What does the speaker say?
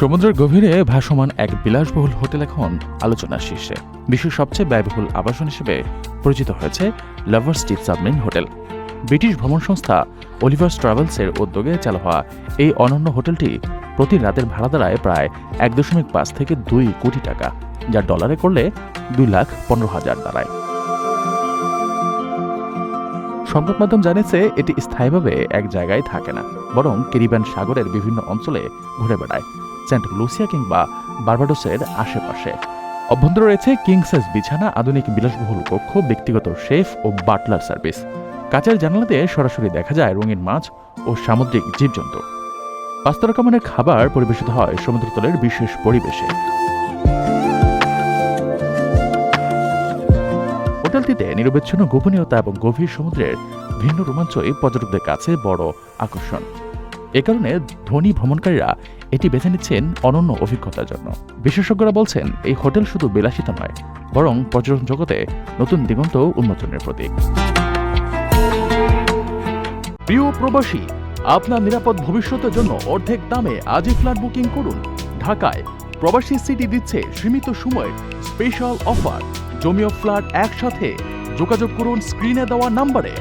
সমুদ্রের গভীরে ভাসমান এক বিলাসবহুল হোটেল এখন আলোচনার শীর্ষে। বিশ্বের সবচেয়ে ব্যয়বহুল আবাসন হিসেবে পরিচিত হয়েছে Lover's Deep submarine hotel British ভ্রমণ সংস্থা অলিভার্স ট্রাভেলসের উদ্যোগে চালু হওয়া এই অনন্য হোটেলটি প্রতি রাতের ভাড়া দাঁড়ায় প্রায় এক দশমিক পাঁচ থেকে দুই কোটি টাকা, যা ডলারে করলে দুই লাখ পনেরো হাজার দাঁড়ায় সংবাদ মাধ্যম জানিয়েছে, এটি স্থায়ীভাবে এক জায়গায় থাকে না, বরং কেরিবিয়ান সাগরের বিভিন্ন অঞ্চলে ঘুরে বেড়ায়। সেন্ট লুসিয়া কিংবা বার্বাডোসের আশেপাশে। অভ্যন্তরে রয়েছে কিং সাইজ বিছানা, আধুনিক বিলাসবহুল কক্ষ, ব্যক্তিগত শেফ ও বাটলার সার্ভিস। কাচের জানালাতে সরাসরি দেখা যায় রঙিন মাছ ও সামুদ্রিক জীবজন্তু। পাঁচতারকা মানের খাবার পরিবেশিত হয় সমুদ্রতলের বিশেষ পরিবেশে। হোটেলটিতে নিরবিচ্ছিন্ন, গোপনীয়তা এবং গভীর সমুদ্রের ভিন্ন রোমাঞ্চই পর্যটকদের কাছে বড় আকর্ষণ। এ কারণে ধনী ভ্রমণকারীরা এটি বেছে নিচ্ছেন অনন্য অভিজ্ঞতার জন্য। বিশেষজ্ঞরা বলছেন, এই হোটেল শুধু বিলাসিতা নয়, বরং পর্যটন জগতে নতুন দিগন্ত উন্মোচনের প্রতীক। প্রিয় প্রবাসী, আপনার নিরাপদ ভবিষ্যতের জন্য অর্ধেক দামে আজই ফ্ল্যাট বুকিং করুন। ঢাকায় প্রবাসী সিটি দিচ্ছে সীমিত সময়ের স্পেশাল অফার। জমিও ফ্ল্যাট একসাথে যোগাযোগ করুন স্ক্রিনে দেওয়া নাম্বারে।